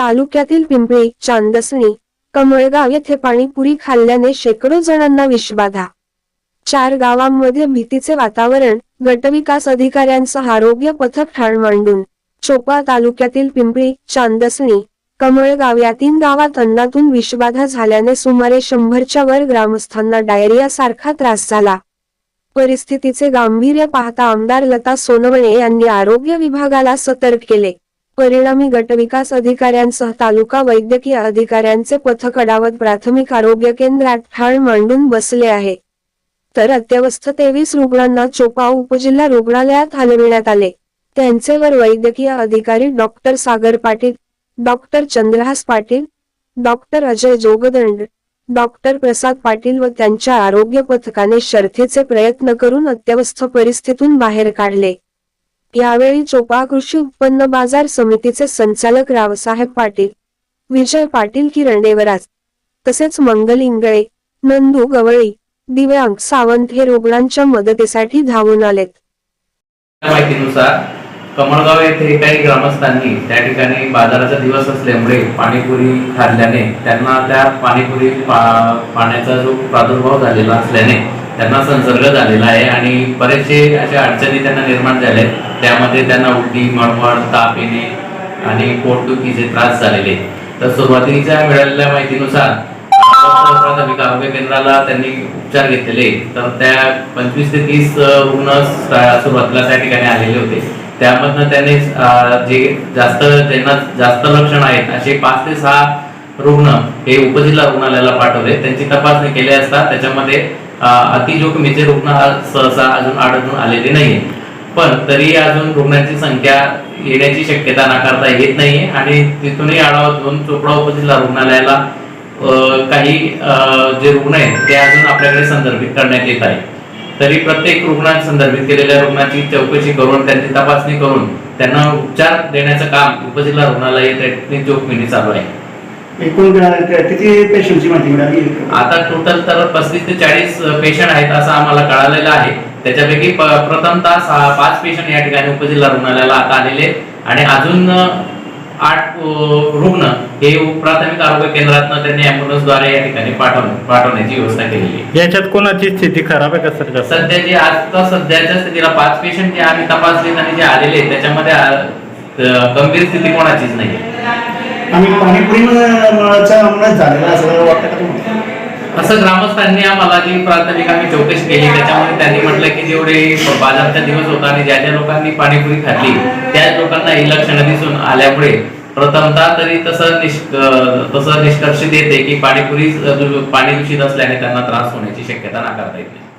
तालुक्यातील पिंपळी चांदसणी कमळगाव येथे पाणीपुरी खाल्ल्याने शेकडो जणांना विषबाधा चार गावांमध्ये भीतीचे वातावरण गटविकास अधिकाऱ्यांसह आरोग्य पथक ठाण मांडून चोपा तालुक्यातील पिंपळी चांदसणी कमळगाव या तीन गावात अन्नातून विषबाधा झाल्याने सुमारे शंभरच्या वर ग्रामस्थांना डायरिया सारखा त्रास झाला. परिस्थितीचे गांभीर्य पाहता आमदार लता सोनवणे यांनी आरोग्य विभागाला सतर्क केले. परिणामी गटविकास अधिकाऱ्यांसह तालुका वैद्यकीय अधिकाऱ्यांचे पथक अडावत प्राथमिक आरोग्य केंद्रात ठाण मांडून बसले आहे. तर अत्यवस्थ तेवीस रुग्णांना चोपाव उपजिल्हा रुग्णालयात हलविण्यात आले. त्यांचेवर वैद्यकीय अधिकारी doctor Sagar Patil doctor Chandrahas Patil doctor Ajay Jogdand doctor Prasad Patil व त्यांच्या आरोग्य पथकाने शर्थीचे प्रयत्न करून अत्यवस्थ परिस्थितीतून बाहेर काढले. यावेळी चोपा कृषी उत्पन्न बाजार समितीचे संचालक रावसाहेब पाटील विजय पाटील किरण देवराज तसेच मंगल इंगळे नंदू गवळी दिव्यांग सावंत हे रुग्णांच्या मदतीसाठी धावून आलेत. माहितीनुसार कमळगाव येथे काही ग्रामस्थांनी त्या ठिकाणी बाजाराचा दिवस असल्यामुळे पाणीपुरी खाल्ल्याने त्यांना त्या पाणीपुरी पाण्याचा जो प्रादुर्भाव झालेला असल्याने त्यांना संसर्ग झालेला आहे आणि बरेचसे अशा अडचणी त्यांना निर्माण झाल्या आहेत. त्यामध्ये त्यांना उलटी मळमळ ताप येणे आणि पोटदुखीचे त्रास झालेले तर सुरुवातीच्या मिळालेल्या माहितीनुसार प्राथमिक आरोग्य केंद्राला त्यांनी उपचार घेतलेले तर त्या पंचवीस ते तीस रुग्ण सुरुवातीला त्या ठिकाणी आलेले होते. त्यामधनं त्यांनी जे जास्त ज्यांना जास्त लक्षण आहेत असे पाच ते सहा रुग्ण हे उपजिल्हा रुग्णालयाला पाठवले. त्यांची तपासणी केली असता त्याच्यामध्ये अतिजोखमीचे रुग्ण हा सहसा अजून आढळून आलेले नाहीये. पण तरी अजून रुग्णांची संख्या येण्याची शक्यता नाकारता येत नाहीये आणि तिथूनही आढावा घेऊन चोपडा उपजिल्हा रुग्णालयाला काही जे रुग्ण आहेत ते अजून आपल्याकडे संदर्भित करण्यात येत आहे तरी प्रत्येक रुग्णात संदर्भित केलेल्या रुग्णाची चौकशी करून त्यांची तपासणी करून त्यांना उपचार देण्याचं काम उपजिल्हा रुग्णालय जोखमीने चालू आहे. एकूण किती पेशंटची माहिती मिळाली? आता टोटल तर पस्तीस ते चाळीस पेशंट आहेत असं आम्हाला कळालेलं आहे. त्याच्यापैकी प- प्रथमतः सहा पाच पेशंट या ठिकाणी उपजिल्हा रुग्णालयाला आता आलेले. आणि अजून आठ रुग्ण हे प्राथमिक आरोग्य केंद्रातनं त्यांनी अँब्युलन्सद्वारे या ठिकाणी पाठवण पाठवण्याची व्यवस्था केलेली आहे. याच्यात कोणाची स्थिती खराब आहे का सर सध्या जे आता सध्याच्या स्थितीला पाच पेशंट जे आम्ही तपासलेत आणि जे आलेले त्याच्यामध्ये गंभीर स्थिती कोणाचीच नाही आम्ही पाणीपुरी झालेला असं वाटतं का तुम्हाला? असं ग्रामस्थांनी आम्हाला जी प्राथमिक आम्ही चौकशी केली त्याच्यामध्ये त्यांनी म्हटलं की जेवढे बाजारचा दिवस होता आणि ज्या ज्या लोकांनी पाणीपुरी खाल्ली त्याच लोकांना ही लक्षणं दिसून आल्यामुळे प्रथमतः तरी तसं निष् तसं निष्कर्ष देते की पाणीपुरी पाणी दूषित असल्याने त्यांना त्रास होण्याची शक्यता नाकारता येते